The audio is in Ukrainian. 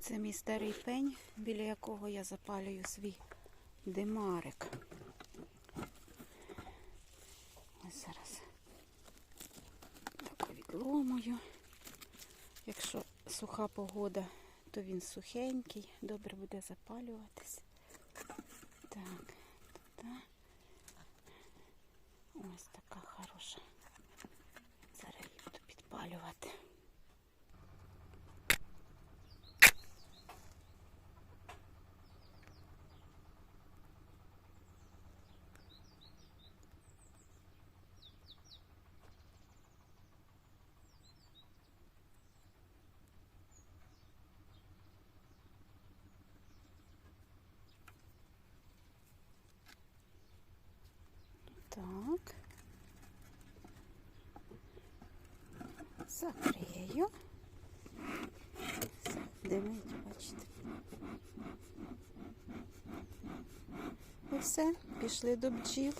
Це мій старий пень, біля якого я запалюю свій димарик. Ось зараз так відломую. Якщо суха погода, то він сухенький, добре буде запалюватись. Так, та. Ось така Закрию. Все, бачите. І все, пішли до бджіл.